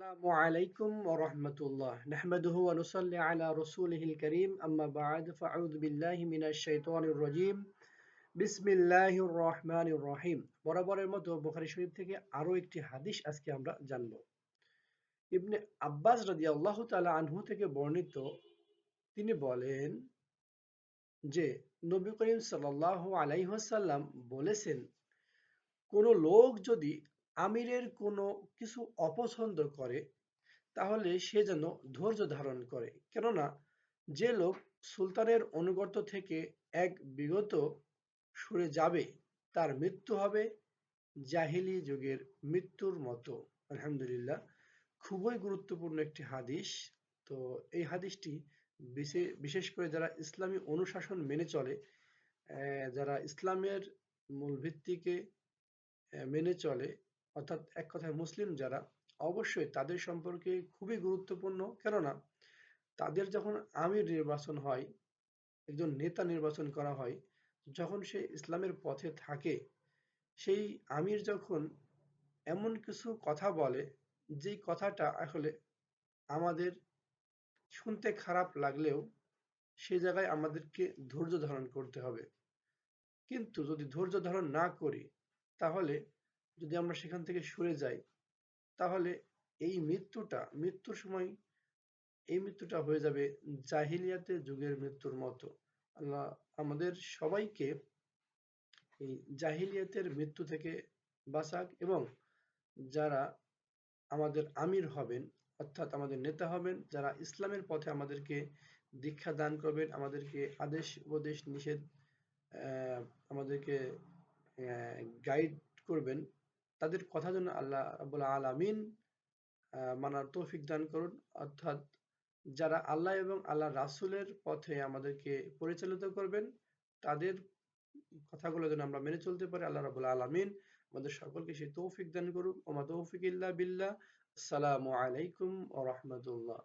আসসালামু আলাইকুম ওয়া রাহমাতুল্লাহ নাহমাদুহু ওয়া নুসাল্লি আলা রাসূলিহিল কারীম আম্মা বা'দ ফাউযু বিল্লাহি মিনাশ শাইতানির রাজীম বিসমিল্লাহির রহমানির রহিম বরাবরের মতো বুখারী শরীফ থেকে আরও একটি হাদিস আজকে আমরা জানব। ইবনে আব্বাস রাদিয়াল্লাহু তাআলা আনহু থেকে বর্ণিত, তিনি বলেন যে, নবী করিম সাল্লাল্লাহু আলাইহি ওয়াসাল্লাম বলেছেন, কোন লোক যদি আমিরের কোনো কিছু অপছন্দ করে, তাহলে সে যেন ধৈর্য ধারণ করে। কেননা, যে লোক সুলতানের অনুগত থেকে এক বিগত সরে যাবে, তার মৃত্যু হবে জাহিলি যুগের মৃত্যুর মতো। আলহামদুলিল্লাহ, খুবই গুরুত্বপূর্ণ একটি হাদিস। তো এই হাদিসটি বিশেষ করে যারা ইসলামী অনুশাসন মেনে চলে যারা ইসলামের মূল ভিত্তিকে মেনে চলে অর্থাৎ এক কথায় মুসলিম যারা, অবশ্যই তাদের সম্পর্কে খুবই গুরুত্বপূর্ণ। কেননা, তাদের যখন আমির নির্বাচন হয়, একজন নেতা নির্বাচন করা হয়, যখন সে ইসলামের পথে থাকে, সেই আমির যখন এমন কিছু কথা বলে যে কথাটা আসলে আমাদের শুনতে খারাপ লাগলেও সে জায়গায় আমাদেরকে ধৈর্য ধারণ করতে হবে। কিন্তু যদি ধৈর্য ধারণ না করি, তাহলে যদি আমরা সেখান থেকে সরে যাই, তাহলে এই মৃত্যুটা, মৃত্যুর সময় এই মৃত্যুটা হয়ে যাবে জাহিলিয়াতে যুগের মৃত্যুর মতো। আল্লাহ আমাদের সবাইকে এই জাহিলিয়াতের মৃত্যু থেকে বাঁচাক এবং যারা আমাদের আমির হবেন, অর্থাৎ আমাদের নেতা হবেন, যারা ইসলামের পথে আমাদেরকে দীক্ষা দান করবেন, আমাদেরকে আদেশ উপদেশ নিষেধ আমাদেরকে গাইড করবেন তাদের কথা যেন আল্লাহ রাবুল আলামিন মানার তৌফিক দান করুন। অর্থাৎ যারা আল্লাহ এবং আল্লাহ রাসুলের পথে আমাদেরকে পরিচালিত করবেন, তাদের কথাগুলো যেন আমরা মেনে চলতে পারি আল্লাহ রাবুল আলমিন। আমাদের সকলকে সেই তৌফিক দান করুন। ওমা তৌফিক ইল্লা বিল্লাহ। আসসালামু আলাইকুম ও রহমতুল্লাহ।